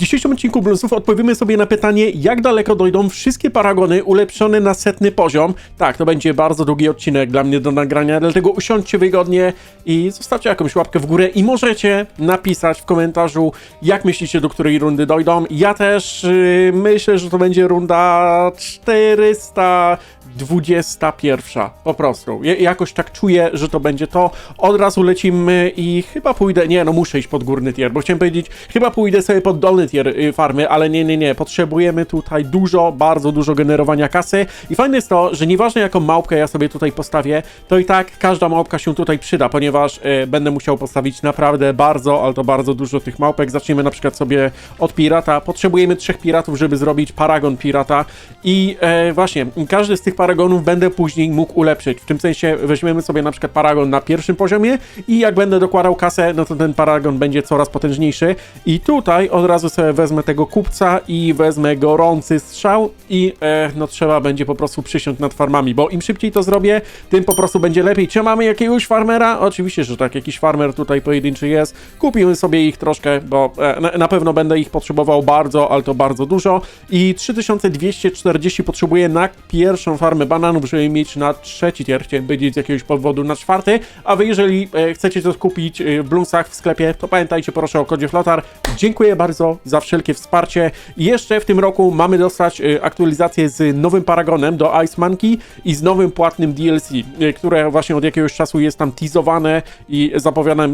dzisiejszym odcinku Bluesów odpowiemy sobie na pytanie, jak daleko dojdą wszystkie paragony ulepszone na setny poziom. Tak, to będzie bardzo długi odcinek dla mnie do nagrania, dlatego usiądźcie wygodnie i zostawcie jakąś łapkę w górę i możecie napisać w komentarzu, jak myślicie, do której rundy dojdą. Ja też yy, myślę, że to będzie runda 400. 21. Po prostu. Ja, jakoś tak czuję, że to będzie to. Od razu lecimy i chyba pójdę. Nie, no muszę iść pod górny tier, bo chciałem powiedzieć, chyba pójdę sobie pod dolny tier y, farmy, ale nie, nie, nie. Potrzebujemy tutaj dużo, bardzo dużo generowania kasy. I fajne jest to, że nieważne jaką małpkę ja sobie tutaj postawię, to i tak każda małpka się tutaj przyda, ponieważ y, będę musiał postawić naprawdę bardzo, ale to bardzo dużo tych małpek. Zaczniemy na przykład sobie od pirata. Potrzebujemy trzech piratów, żeby zrobić paragon pirata. I e, właśnie, każdy z tych paragonów będę później mógł ulepszyć. W tym sensie weźmiemy sobie na przykład paragon na pierwszym poziomie i jak będę dokładał kasę, no to ten paragon będzie coraz potężniejszy. I tutaj od razu sobie wezmę tego kupca i wezmę gorący strzał i e, no trzeba będzie po prostu przysiąść nad farmami, bo im szybciej to zrobię, tym po prostu będzie lepiej. Czy mamy jakiegoś farmera? Oczywiście, że tak, jakiś farmer tutaj pojedynczy jest. Kupimy sobie ich troszkę, bo e, na, na pewno będę ich potrzebował bardzo, ale to bardzo dużo. I 3240 potrzebuję na pierwszą farmę bananów, żeby mieć na trzeci tier, chciałem powiedzieć z jakiegoś powodu na czwarty, a wy jeżeli e, chcecie to kupić e, w Bluesach w sklepie, to pamiętajcie proszę o kodzie Flotar. Dziękuję bardzo za wszelkie wsparcie. Jeszcze w tym roku mamy dostać e, aktualizację z nowym Paragonem do Ice Monkey i z nowym płatnym DLC, które właśnie od jakiegoś czasu jest tam teasowane i zapowiadane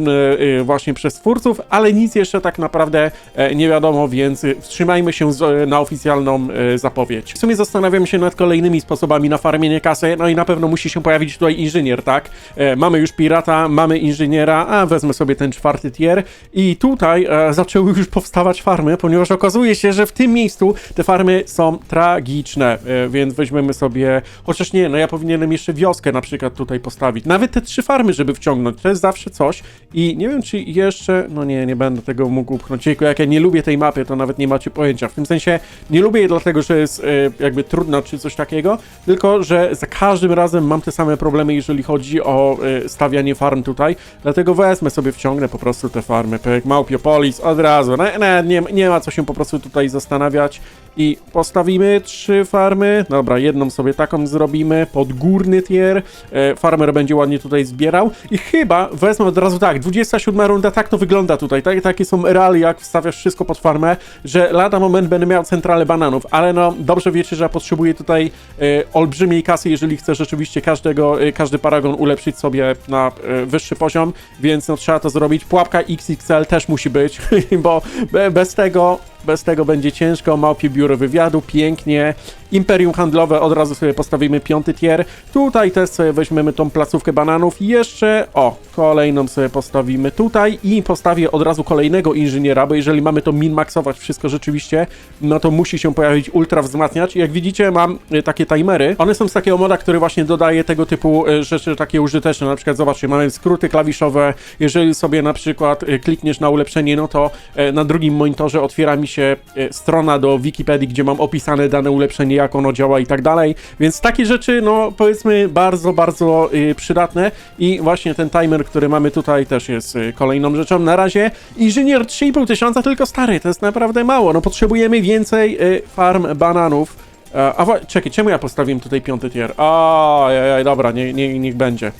właśnie przez twórców, ale nic jeszcze tak naprawdę nie wiadomo, więc wstrzymajmy się na oficjalną zapowiedź. W sumie zastanawiam się nad kolejnymi sposobami na farmienie kasy, no i na pewno musi się pojawić tutaj inżynier, tak? E, mamy już pirata, mamy inżyniera, a wezmę sobie ten czwarty tier. I tutaj e, zaczęły już powstawać farmy, ponieważ okazuje się, że w tym miejscu te farmy są tragiczne, e, więc weźmiemy sobie, chociaż nie, no ja powinienem jeszcze wioskę na przykład tutaj postawić, nawet te trzy farmy, żeby wciągnąć, to jest zawsze coś. I nie wiem, czy jeszcze, no nie, nie będę tego mógł upchnąć, Jejku, jak ja nie lubię tej mapy, to nawet nie macie pojęcia, w tym sensie nie lubię jej dlatego, że jest e, jakby trudna czy coś takiego, tylko, że za każdym razem mam te same problemy, jeżeli chodzi o e, stawianie farm tutaj, dlatego wezmę sobie, wciągnę po prostu te farmy, pyk, Małpiopolis, od razu, ne, ne, nie, nie ma co się po prostu tutaj zastanawiać i postawimy trzy farmy, dobra, jedną sobie taką zrobimy, pod górny tier, e, farmer będzie ładnie tutaj zbierał. I chyba wezmę od razu tak, 27 runda, tak to wygląda tutaj, tak, takie są realia, jak wstawiasz wszystko pod farmę, że lada moment będę miał centralę bananów, ale no, dobrze wiecie, że ja potrzebuję tutaj e, olbrzymiej kasy, jeżeli chcę rzeczywiście każdego, e, każdy paragon ulepszyć sobie na e, wyższy poziom, więc no trzeba to zrobić. Pułapka XXL też musi być, bo be, bez tego bez tego będzie ciężko. Małpie biuro wywiadu, pięknie. Imperium handlowe, od razu sobie postawimy piąty tier. Tutaj też sobie weźmiemy tą placówkę bananów. Jeszcze, o, kolejną sobie postawimy tutaj i postawię od razu kolejnego inżyniera, bo jeżeli mamy to min-maxować wszystko rzeczywiście, no to musi się pojawić ultra wzmacniacz. Jak widzicie, mam y, takie timery. One są z takiego moda, który właśnie dodaje tego typu y, rzeczy takie użyteczne. Na przykład, zobaczcie, mamy skróty klawiszowe. Jeżeli sobie na przykład y, klikniesz na ulepszenie, no to na drugim monitorze otwiera mi się strona do Wikipedii, gdzie mam opisane dane ulepszenie, jak ono działa i tak dalej. Więc takie rzeczy, no powiedzmy, bardzo, bardzo y, przydatne. I właśnie ten timer, który mamy tutaj, też jest y, kolejną rzeczą. Na razie inżynier 3,5 tysiąca, tylko stary, to jest naprawdę mało. No potrzebujemy więcej y, farm bananów. E, A wa- czekaj, czemu ja postawiłem tutaj piąty tier? A, jaj, dobra, nie, nie, niech będzie.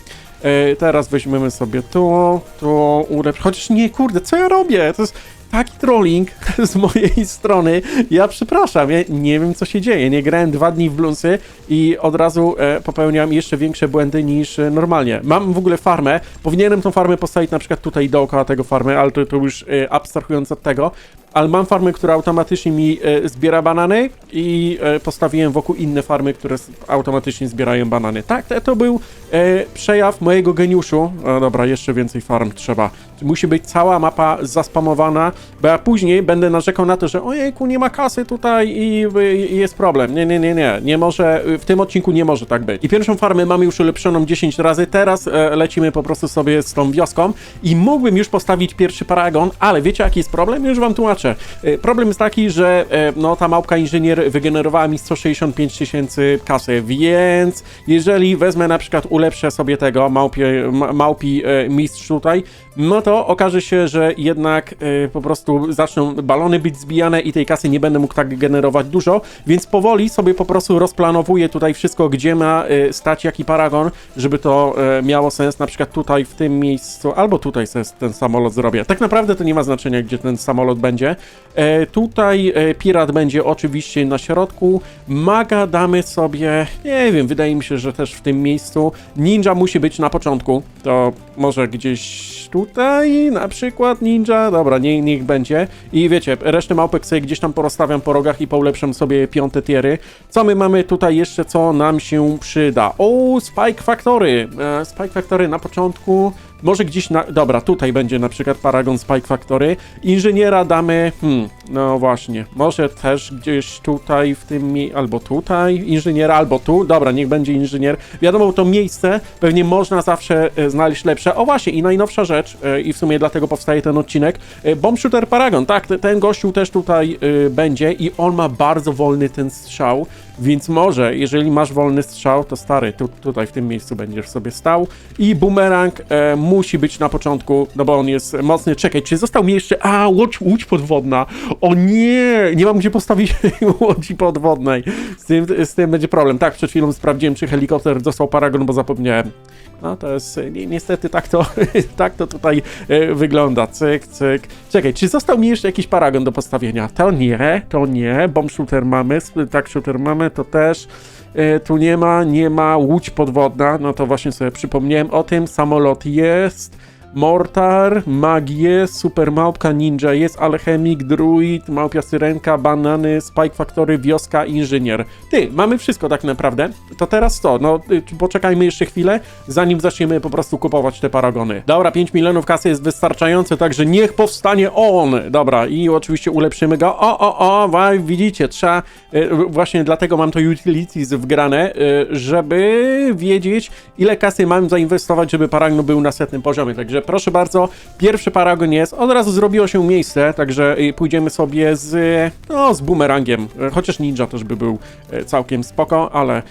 E, teraz weźmiemy sobie tu, tu, ulepsz... Chociaż nie, kurde, co ja robię? To jest taki trolling z mojej strony. Ja przepraszam, ja nie wiem co się dzieje. Nie grałem dwa dni w Bluesy i od razu e, popełniam jeszcze większe błędy niż e, normalnie. Mam w ogóle farmę. Powinienem tą farmę postawić na przykład tutaj dookoła tego farmy, ale to, to już e, abstrahując od tego. Ale mam farmę, która automatycznie mi e, zbiera banany i e, postawiłem wokół inne farmy, które automatycznie zbierają banany. Tak, to, był e, przejaw mojego geniuszu. O, dobra, jeszcze więcej farm trzeba. Musi być cała mapa zaspamowana, bo ja później będę narzekał na to, że ojejku, nie ma kasy tutaj i, jest problem. Nie, nie, nie, nie. Nie może, w tym odcinku nie może tak być. I pierwszą farmę mamy już ulepszoną 10 razy, teraz lecimy po prostu sobie z tą wioską i mógłbym już postawić pierwszy paragon, ale wiecie jaki jest problem? Już wam tłumaczę. E, problem jest taki, że e, no ta małpka inżynier wygenerowała mi 165 tysięcy kasy, więc jeżeli wezmę na przykład ulepszę sobie tego małpie, ma, małpi e, mistrz tutaj, no to okaże się, że jednak y, po prostu zaczną balony być zbijane i tej kasy nie będę mógł tak generować dużo, więc powoli sobie po prostu rozplanowuję tutaj wszystko, gdzie ma y, stać jaki paragon, żeby to y, miało sens, na przykład tutaj w tym miejscu, albo tutaj sobie ten samolot zrobię. Tak naprawdę to nie ma znaczenia, gdzie ten samolot będzie. E, tutaj e, pirat będzie oczywiście na środku, maga damy sobie, nie wiem, wydaje mi się, że też w tym miejscu. Ninja musi być na początku, to może gdzieś tutaj na przykład ninja, dobra, nie, niech będzie. I wiecie, resztę małpek sobie gdzieś tam porozstawiam po rogach i poulepszam sobie piąte tiery. Co my mamy tutaj jeszcze, co nam się przyda? O, Spike Factory. E, Spike Factory na początku. Może gdzieś na... Dobra, tutaj będzie na przykład Paragon Spike Factory. Inżyniera damy... Hmm, no właśnie. Może też gdzieś tutaj w tym... mie- Albo tutaj inżyniera, albo tu. Dobra, niech będzie inżynier. Wiadomo, to miejsce pewnie można zawsze e, znaleźć lepsze. O właśnie, i najnowsza rzecz, e, i w sumie dlatego powstaje ten odcinek. E, Bomb Shooter Paragon, tak, te- ten gościu też tutaj e, będzie i on ma bardzo wolny ten strzał, więc może, jeżeli masz wolny strzał, to stary, tu, tutaj w tym miejscu będziesz sobie stał. I bumerang e, musi być na początku, no bo on jest mocny. Czekaj, czy został mi jeszcze... A, łódź, łódź podwodna. O nie, nie mam gdzie postawić łodzi podwodnej. Z tym, z tym będzie problem. Tak, przed chwilą sprawdziłem, czy helikopter dostał paragon, bo zapomniałem. No to jest, ni niestety tak to, tak to tutaj e, wygląda, cyk, cyk. Czekaj, czy został mi jeszcze jakiś paragon do postawienia? To nie, to nie, bomb shooter mamy, tak shooter mamy, to też. E, tu nie ma, nie ma łódź podwodna, no to właśnie sobie przypomniałem o tym, samolot jest. Mortar, mag jest, super małpka ninja jest, alchemik, druid, małpia syrenka, banany, spike factory, wioska, inżynier. Ty, mamy wszystko tak naprawdę. To teraz co? No, y, poczekajmy jeszcze chwilę, zanim zaczniemy po prostu kupować te paragony. Dobra, 5 milionów kasy jest wystarczające, także niech powstanie on. Dobra, i oczywiście ulepszymy go. O, o, o, widzicie, trzeba, y, właśnie dlatego mam to utilities wgrane, y, żeby wiedzieć, ile kasy mam zainwestować, żeby paragon był na setnym poziomie. Także proszę bardzo, pierwszy paragon jest, od razu zrobiło się miejsce, także y, pójdziemy sobie z, no, z bumerangiem, Y, chociaż ninja też by był y, całkiem spoko, ale y,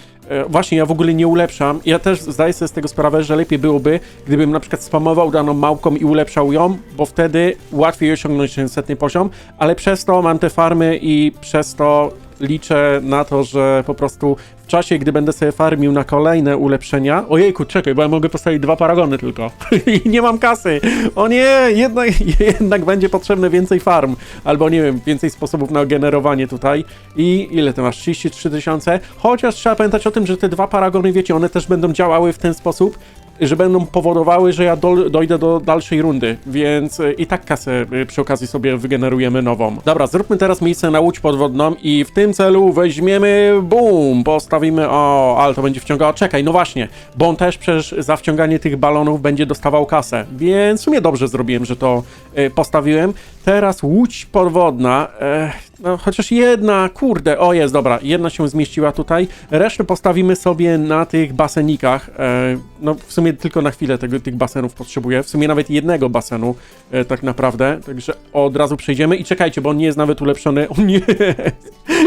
właśnie ja w ogóle nie ulepszam. Ja też zdaję sobie z tego sprawę, że lepiej byłoby, gdybym na przykład spamował daną małpką i ulepszał ją, bo wtedy łatwiej osiągnąć ten setny poziom, ale przez to mam te farmy i przez to liczę na to, że po prostu w czasie, gdy będę sobie farmił na kolejne ulepszenia. Ojejku, czekaj, bo ja mogę postawić dwa paragony tylko. I nie mam kasy. O nie, jednak, jednak będzie potrzebne więcej farm. Albo nie wiem, więcej sposobów na generowanie tutaj. I ile ty masz? 33 tysiące. Chociaż trzeba pamiętać o tym, że te dwa paragony, wiecie, one też będą działały w ten sposób, że będą powodowały, że ja dol- dojdę do dalszej rundy, więc y, i tak kasę y, przy okazji sobie wygenerujemy nową. Dobra, zróbmy teraz miejsce na łódź podwodną i w tym celu weźmiemy, boom, postawimy, o, ale to będzie wciągało, czekaj, no właśnie, bo on też przecież za wciąganie tych balonów będzie dostawał kasę, więc w sumie dobrze zrobiłem, że to y, postawiłem. Teraz łódź podwodna, e, no chociaż jedna, kurde, o jest, dobra, jedna się zmieściła tutaj, resztę postawimy sobie na tych basenikach, e, no w sumie tylko na chwilę tego, tych basenów potrzebuję, w sumie nawet jednego basenu e, tak naprawdę, także od razu przejdziemy. I czekajcie, bo on nie jest nawet ulepszony, nie,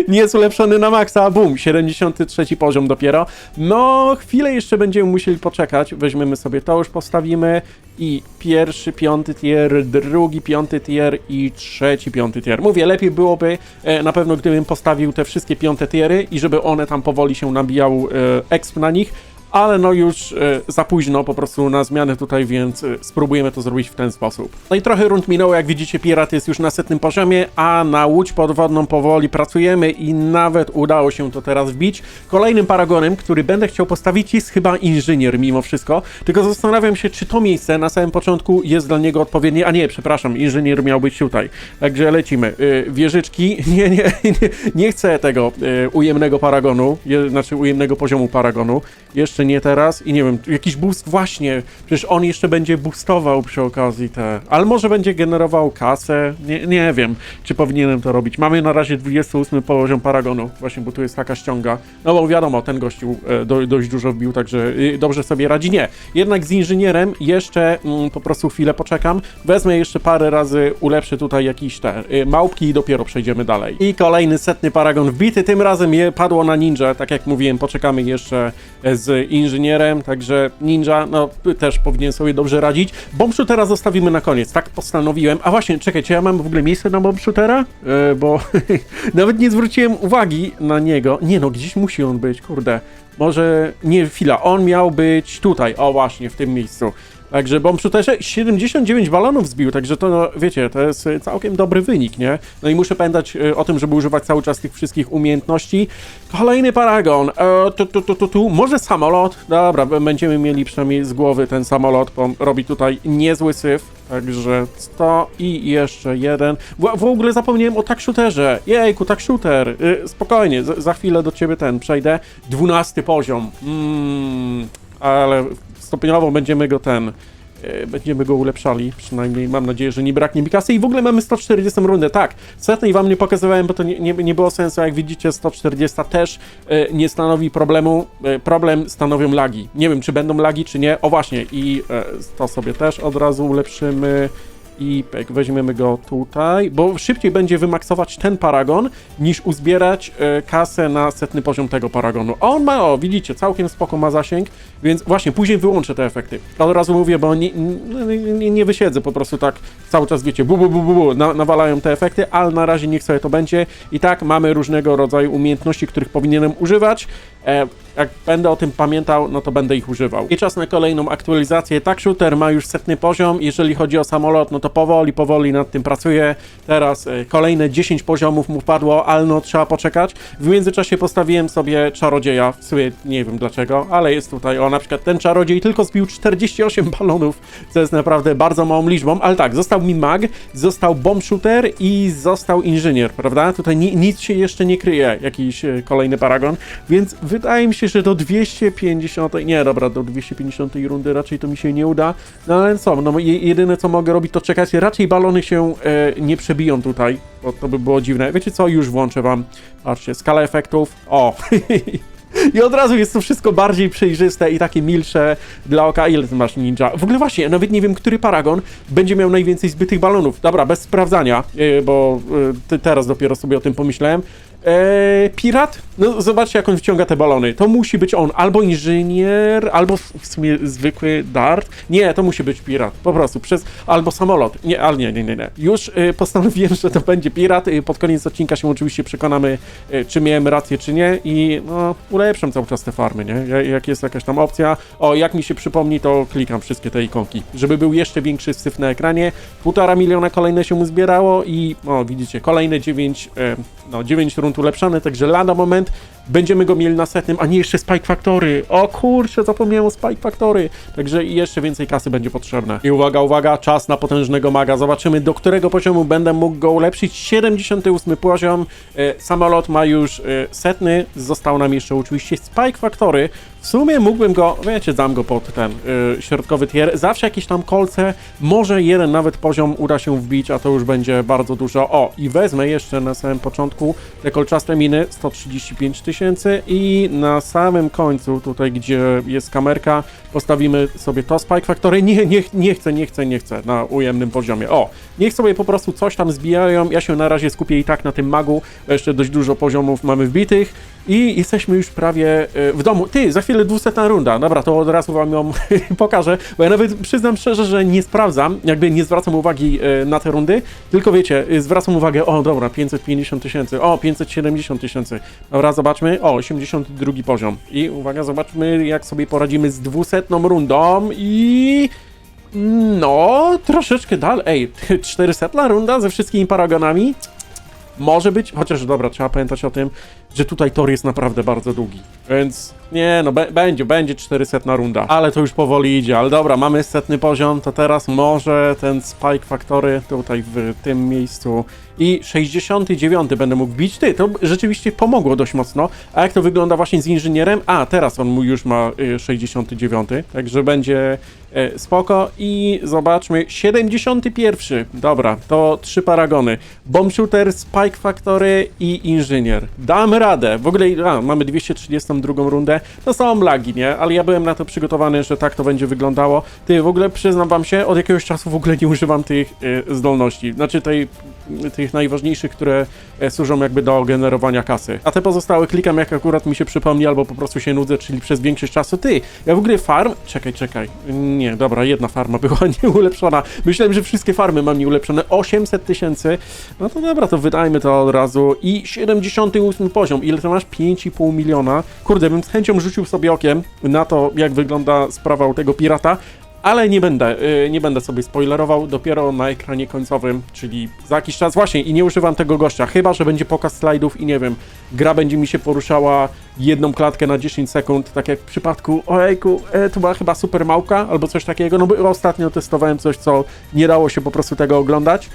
nie jest ulepszony na maksa, bum, 73 poziom dopiero, no chwilę jeszcze będziemy musieli poczekać, weźmiemy sobie to, już postawimy. I pierwszy, piąty tier, drugi, piąty tier i trzeci, piąty tier. Mówię, lepiej byłoby e, na pewno, gdybym postawił te wszystkie piąte tiery i żeby one tam powoli się nabijał e, exp na nich, ale no już e, za późno po prostu na zmianę tutaj, więc e, spróbujemy to zrobić w ten sposób. No i trochę rund minęło, jak widzicie, pirat jest już na setnym poziomie, a na łódź podwodną powoli pracujemy i nawet udało się to teraz wbić. Kolejnym paragonem, który będę chciał postawić jest chyba inżynier mimo wszystko, tylko zastanawiam się, czy to miejsce na samym początku jest dla niego odpowiednie, a nie, przepraszam, inżynier miał być tutaj. Także lecimy. Y, wieżyczki, nie, nie, nie, nie chcę tego ujemnego paragonu, znaczy ujemnego poziomu paragonu, jeszcze nie teraz i nie wiem, jakiś boost właśnie, przecież on jeszcze będzie boostował przy okazji te, ale może będzie generował kasę, nie, nie wiem, czy powinienem to robić. Mamy na razie 28 poziom paragonu, właśnie, bo tu jest taka ściąga, no bo wiadomo, ten gościu e, do, dość dużo wbił, także y, dobrze sobie radzi. Nie, jednak z inżynierem jeszcze mm, po prostu chwilę poczekam, wezmę jeszcze parę razy, ulepszę tutaj jakieś te y, małpki i dopiero przejdziemy dalej. I kolejny setny paragon wbity, tym razem je padło na ninja, tak jak mówiłem, poczekamy jeszcze e, z inżynierem, także Ninja, no też powinien sobie dobrze radzić. Bomb shootera zostawimy na koniec, tak postanowiłem. A właśnie, czekajcie, ja mam w ogóle miejsce na bomb shootera? E, bo nawet nie zwróciłem uwagi na niego. Nie no, gdzieś musi on być, kurde. Może, nie, chwila, on miał być tutaj, o właśnie, w tym miejscu. Także bomb shooterze 79 balonów zbił, także to, no, wiecie, to jest y, całkiem dobry wynik, nie? No i muszę pamiętać y, o tym, żeby używać cały czas tych wszystkich umiejętności. Kolejny paragon, e, tu, tu, tu, tu, tu, może samolot? Dobra, będziemy mieli przynajmniej z głowy ten samolot, bo robi tutaj niezły syf. Także 100 i jeszcze jeden. W, w ogóle zapomniałem o tak shooterze. Jejku, tak shooter. Y, spokojnie, za, za chwilę do ciebie ten przejdę. 12 poziom. Mm, ale stopniowo będziemy go ten. e, Będziemy go ulepszali, przynajmniej mam nadzieję, że nie braknie mi kasy. I w ogóle mamy 140 rundę, tak. Setnej wam nie pokazywałem, bo to nie, nie, nie było sensu. Jak widzicie, 140 też e, nie stanowi problemu. E, problem stanowią lagi. Nie wiem, czy będą lagi, czy nie. O właśnie, i e, to sobie też od razu ulepszymy. I weźmiemy go tutaj, bo szybciej będzie wymaksować ten paragon, niż uzbierać e, kasę na setny poziom tego paragonu. On ma, o, widzicie, całkiem spoko ma zasięg, więc właśnie później wyłączę te efekty. Od razu mówię, bo nie, nie, nie wysiedzę po prostu tak cały czas, wiecie, bu, bu, bu, bu, bu na, nawalają te efekty, ale na razie niech sobie to będzie. I tak mamy różnego rodzaju umiejętności, których powinienem używać. E, jak będę o tym pamiętał, no to będę ich używał. I czas na kolejną aktualizację. Tak, shooter ma już setny poziom. Jeżeli chodzi o samolot, no to powoli, powoli nad tym pracuję. Teraz e, kolejne 10 poziomów mu padło, ale no trzeba poczekać. W międzyczasie postawiłem sobie czarodzieja. W sumie nie wiem dlaczego, ale jest tutaj, o na przykład ten czarodziej tylko zbił 48 balonów, co jest naprawdę bardzo małą liczbą, ale tak, został mi mag, został bomb shooter i został inżynier, prawda? Tutaj ni nic się jeszcze nie kryje, jakiś e, kolejny paragon, więc wydaje mi się, że do 250, nie dobra, do 250 rundy raczej to mi się nie uda, no ale co, no je- jedyne co mogę robić to czekać, raczej balony się e, nie przebiją tutaj, bo to by było dziwne. Wiecie co, już włączę wam, patrzcie, skala efektów, o, I od razu jest to wszystko bardziej przejrzyste i takie milsze dla oka. Ile ty masz ninja? W ogóle właśnie, nawet nie wiem, który paragon będzie miał najwięcej zbytych balonów. Dobra, bez sprawdzania, yy, bo ty teraz dopiero sobie o tym pomyślałem. Eee, pirat? No zobaczcie, jak on wciąga te balony. To musi być on, albo inżynier, albo w sumie zwykły dart. Nie, to musi być pirat, po prostu, przez, albo samolot. Nie, ale nie, nie, nie, nie. Już y, postanowiłem, że to będzie pirat. Y, pod koniec odcinka się oczywiście przekonamy, y, czy miałem rację, czy nie i no, ulepszam cały czas te farmy, nie? Ja- Jak jest jakaś tam opcja, o, jak mi się przypomni, to klikam wszystkie te ikonki, żeby był jeszcze większy syf na ekranie. Półtora miliona kolejne się mu zbierało i, o, widzicie, kolejne 9, e, no, 9 rund ulepszane, także lada moment będziemy go mieli na setnym, a nie jeszcze Spike Factory. O kurczę, zapomniałem o Spike Factory. Także jeszcze więcej kasy będzie potrzebne. I uwaga, uwaga, czas na potężnego maga. Zobaczymy, do którego poziomu będę mógł go ulepszyć. 78 poziom. E, samolot ma już e, setny. Został nam jeszcze oczywiście Spike Factory. W sumie mógłbym go, wiecie, dam go pod ten e, środkowy tier. Zawsze jakieś tam kolce, może jeden nawet poziom uda się wbić, a to już będzie bardzo dużo. O, i wezmę jeszcze na samym początku te kolczaste miny, 135 tysięcy i na samym końcu, tutaj gdzie jest kamerka, postawimy sobie to Spike Factory. Nie, nie, nie chcę, nie chcę, nie chcę na ujemnym poziomie. O, niech sobie po prostu coś tam zbijają. Ja się na razie skupię i tak na tym magu. Jeszcze dość dużo poziomów mamy wbitych. I jesteśmy już prawie e, w domu. Ty, za chwilę 200 runda. Dobra, to od razu wam ją pokażę, bo ja nawet przyznam szczerze, że nie sprawdzam, jakby nie zwracam uwagi e, na te rundy, tylko wiecie, e, zwracam uwagę, o dobra, 550 tysięcy, o 570 tysięcy. Dobra, zobaczmy, o 82 poziom. I uwaga, zobaczmy jak sobie poradzimy z 200 rundą i... No, troszeczkę dalej. Ej, 400 runda ze wszystkimi paragonami? Może być, chociaż dobra, trzeba pamiętać o tym, że tutaj tor jest naprawdę bardzo długi. Więc nie, no będzie, będzie 400 runda, ale to już powoli idzie. Ale dobra, mamy setny poziom, to teraz może ten Spike Factory tutaj w tym miejscu i 69 będę mógł bić. Ty, to rzeczywiście pomogło dość mocno. A jak to wygląda właśnie z inżynierem? A, teraz on już ma y, 69, także będzie y, spoko. I zobaczmy, 71. Dobra, to trzy paragony. Bomb Shooter, Spike Factory i Inżynier. Damy radę. W ogóle a, mamy 232 rundę. To są lagi, nie? Ale ja byłem na to przygotowany, że tak to będzie wyglądało. Ty, w ogóle przyznam wam się, od jakiegoś czasu w ogóle nie używam tych y, zdolności. Znaczy tej, tych najważniejszych, które e, służą jakby do generowania kasy. A te pozostałe klikam jak akurat mi się przypomni, albo po prostu się nudzę, czyli przez większość czasu. Ty, ja w ogóle farm... Czekaj, czekaj. Nie, dobra, jedna farma była nieulepszona. Myślałem, że wszystkie farmy mam nieulepszone. 800 tysięcy. No to dobra, to wydajmy to od razu. I 78 poziom. Ile to masz? 5,5 miliona. Kurde, bym z chęcią rzucił sobie okiem na to, jak wygląda sprawa u tego pirata. Ale nie będę, y, nie będę sobie spoilerował, dopiero na ekranie końcowym, czyli za jakiś czas. Właśnie i nie używam tego gościa, chyba, że będzie pokaz slajdów i nie wiem, gra będzie mi się poruszała jedną klatkę na 10 sekund, tak jak w przypadku, ojejku, e, to była chyba super małka albo coś takiego, no bo ostatnio testowałem coś, co nie dało się po prostu tego oglądać,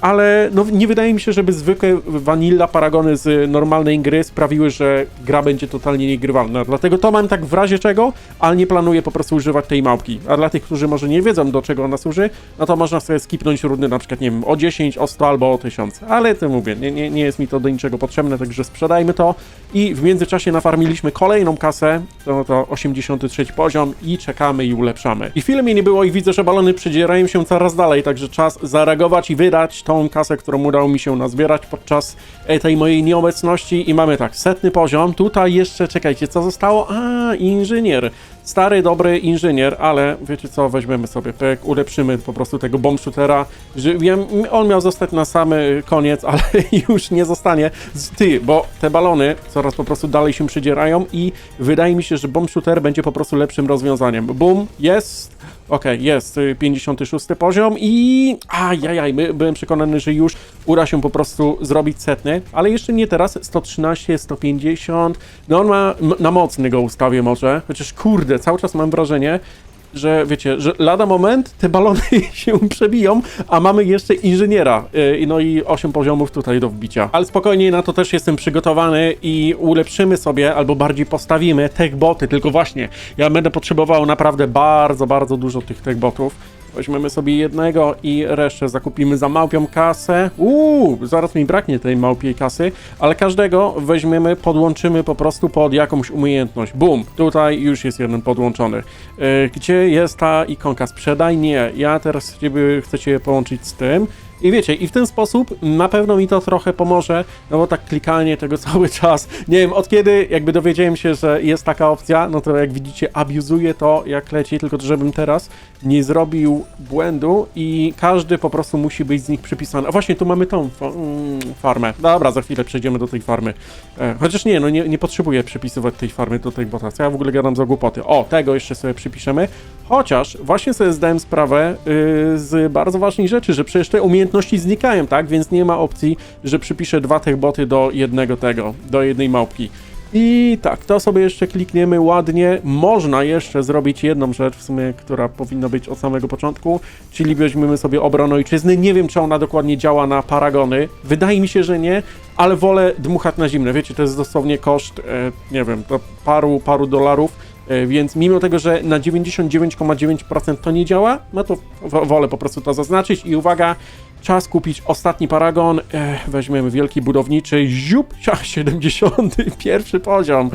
ale no, nie wydaje mi się, żeby zwykłe vanilla paragony z normalnej gry sprawiły, że gra będzie totalnie niegrywalna. Dlatego to mam tak w razie czego, ale nie planuję po prostu używać tej małpki. A dla tych, którzy może nie wiedzą, do czego ona służy, no to można sobie skipnąć rundy na przykład, nie wiem, o 10, o 100 albo o 1000. Ale to mówię, nie, nie, nie jest mi to do niczego potrzebne, także sprzedajmy to. I w międzyczasie nafarmiliśmy kolejną kasę, to, to 83 poziom i czekamy i ulepszamy. I chwilę mnie nie było i widzę, że balony przedzierają się coraz dalej, także czas zareagować i wydać tą kasę, którą udało mi się nazbierać podczas e, tej mojej nieobecności i mamy tak, setny poziom, tutaj jeszcze, czekajcie, co zostało? A, inżynier, stary, dobry inżynier, ale wiecie co, weźmiemy sobie pyk, ulepszymy po prostu tego bomb shootera, wiem, on miał zostać na sam koniec, ale już nie zostanie, Z- ty, bo te balony coraz po prostu dalej się przydzierają i wydaje mi się, że bomb shooter będzie po prostu lepszym rozwiązaniem. Boom, jest, Okej, jest y, 56 poziom i... Ajajaj, my, byłem przekonany, że już uda się po prostu zrobić setny, ale jeszcze nie teraz, 113, 150, no on ma, na mocny go ustawię może, chociaż kurde, cały czas mam wrażenie, że wiecie, że lada moment te balony się przebiją, a mamy jeszcze inżyniera. Yy, no i 8 poziomów tutaj do wbicia. Ale spokojnie, na to też jestem przygotowany i ulepszymy sobie, albo bardziej postawimy tech boty. Tylko właśnie, ja będę potrzebował naprawdę bardzo, bardzo dużo tych tech botów. Weźmiemy sobie jednego i resztę zakupimy za małpią kasę. Uuu, zaraz mi braknie tej małpiej kasy, ale każdego weźmiemy, podłączymy po prostu pod jakąś umiejętność. Bum, tutaj już jest jeden podłączony. Yy, gdzie jest ta ikonka? Sprzedaj? Nie. Ja teraz chcecie je połączyć z tym. I wiecie, i w ten sposób na pewno mi to trochę pomoże, no bo tak klikanie tego cały czas, nie wiem, od kiedy jakby dowiedziałem się, że jest taka opcja, no to jak widzicie, abuzuję to jak leci, tylko żebym teraz nie zrobił błędu i każdy po prostu musi być z nich przypisany. A właśnie, tu mamy tą mm, farmę. Dobra, za chwilę przejdziemy do tej farmy. E, chociaż nie, no nie, nie potrzebuję przypisywać tej farmy do tej bota. Ja w ogóle gadam za głupoty. O, tego jeszcze sobie przypiszemy. Chociaż właśnie sobie zdałem sprawę yy, z bardzo ważnej rzeczy, że przecież te umiejętności znikają, tak? Więc nie ma opcji, że przypiszę dwa tych boty do jednego tego, do jednej małpki. I tak, to sobie jeszcze klikniemy ładnie. Można jeszcze zrobić jedną rzecz, w sumie, która powinna być od samego początku, czyli weźmiemy sobie obronę ojczyzny. Nie wiem, czy ona dokładnie działa na paragony. Wydaje mi się, że nie, ale wolę dmuchać na zimne. Wiecie, to jest dosłownie koszt, e, nie wiem, paru, paru dolarów. E, Więc mimo tego, że na 99,9% to nie działa, no to wo- wolę po prostu to zaznaczyć. I uwaga, czas kupić ostatni paragon. E, weźmiemy wielki budowniczy, ziup, 71 poziom.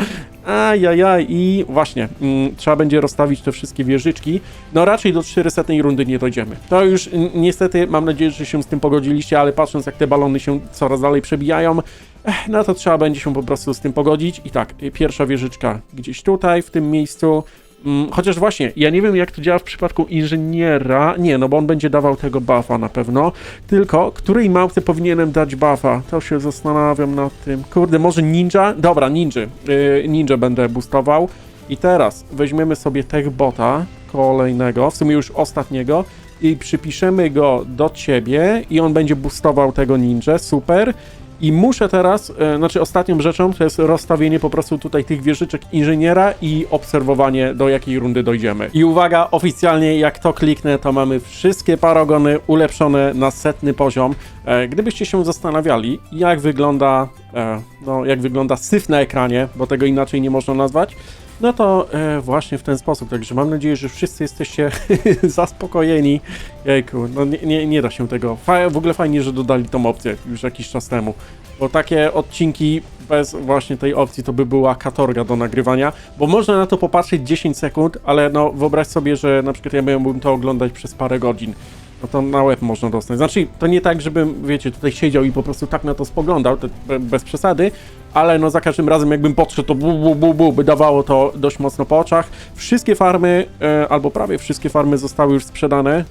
Ajajaj, i właśnie, mm, trzeba będzie rozstawić te wszystkie wieżyczki. No raczej do 400 rundy nie dojdziemy. To już niestety, mam nadzieję, że się z tym pogodziliście, ale patrząc jak te balony się coraz dalej przebijają, Ech, no to trzeba będzie się po prostu z tym pogodzić. I tak, y, pierwsza wieżyczka gdzieś tutaj, w tym miejscu. Mm, Chociaż właśnie, ja nie wiem jak to działa w przypadku inżyniera. Nie, no bo on będzie dawał tego buffa na pewno. Tylko, której małpce powinienem dać buffa? To się zastanawiam nad tym. Kurde, może ninja? Dobra, ninja. Yy, ninja będę boostował. I teraz weźmiemy sobie tech bota kolejnego, w sumie już ostatniego i przypiszemy go do ciebie i on będzie boostował tego ninja. Super. I muszę teraz, e, znaczy ostatnią rzeczą to jest rozstawienie po prostu tutaj tych wieżyczek inżyniera i obserwowanie do jakiej rundy dojdziemy. I uwaga, oficjalnie jak to kliknę, to mamy wszystkie paragony ulepszone na setny poziom. E, gdybyście się zastanawiali, jak wygląda, e, no, jak wygląda syf na ekranie, bo tego inaczej nie można nazwać, no to e, właśnie w ten sposób. Także mam nadzieję, że wszyscy jesteście zaspokojeni. Jejku, no nie, nie, nie da się tego. W ogóle fajnie, że dodali tą opcję już jakiś czas temu. Bo takie odcinki bez właśnie tej opcji to by była katorga do nagrywania, bo można na to popatrzeć 10 sekund, ale no wyobraź sobie, że na przykład ja miałbym to oglądać przez parę godzin. no to na łeb można dostać. Znaczy, to nie tak, żebym, wiecie, tutaj siedział i po prostu tak na to spoglądał, to be- bez przesady, ale no za każdym razem jakbym podszedł, to bu, bu, bu, bu, by dawało to dość mocno po oczach. Wszystkie farmy, e, albo prawie wszystkie farmy zostały już sprzedane.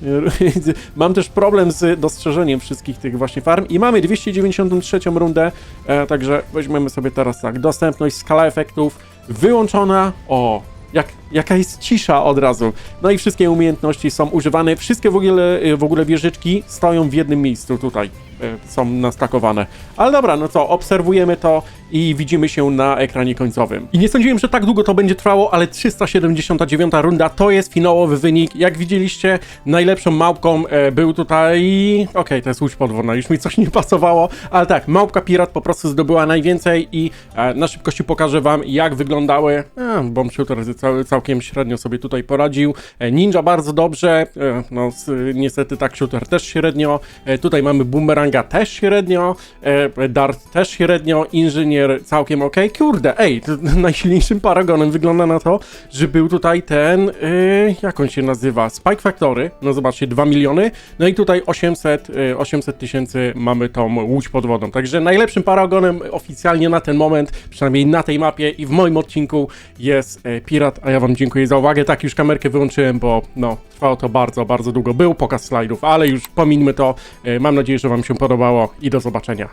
Mam też problem z dostrzeżeniem wszystkich tych właśnie farm i mamy 293 rundę, e, także weźmiemy sobie teraz tak, dostępność, skala efektów wyłączona, o, jak, jaka jest cisza od razu. No i wszystkie umiejętności są używane. Wszystkie w ogóle, w ogóle wieżyczki stoją w jednym miejscu tutaj. e, Są nastakowane. Ale dobra, no co, obserwujemy to i widzimy się na ekranie końcowym. I nie sądziłem, że tak długo to będzie trwało, ale 379 runda to jest finałowy wynik. Jak widzieliście, najlepszą małpką e, był tutaj... Okej, to jest łódź podwodna, już mi coś nie pasowało, ale tak, małpka pirat po prostu zdobyła najwięcej i e, na szybkości pokażę wam, jak wyglądały. E, Bomb Shooter cał, całkiem średnio sobie tutaj poradził. E, Ninja bardzo dobrze, e, no niestety tak Shooter też średnio. E, tutaj mamy Boomeranga też średnio, Dart też średnio, Inżynier całkiem ok. Kurde, ej, najsilniejszym paragonem wygląda na to, że był tutaj ten, jak on się nazywa, Spike Factory, no zobaczcie, 2 miliony, no i tutaj 800 e, 800 tysięcy mamy tą łódź pod wodą, także najlepszym paragonem oficjalnie na ten moment, przynajmniej na tej mapie i w moim odcinku jest Pirat, a ja wam dziękuję za uwagę, tak już kamerkę wyłączyłem, bo no, trwało to bardzo, bardzo długo, był pokaz slajdów, ale już pomińmy to, E, mam nadzieję, że wam się podobało i do zobaczenia.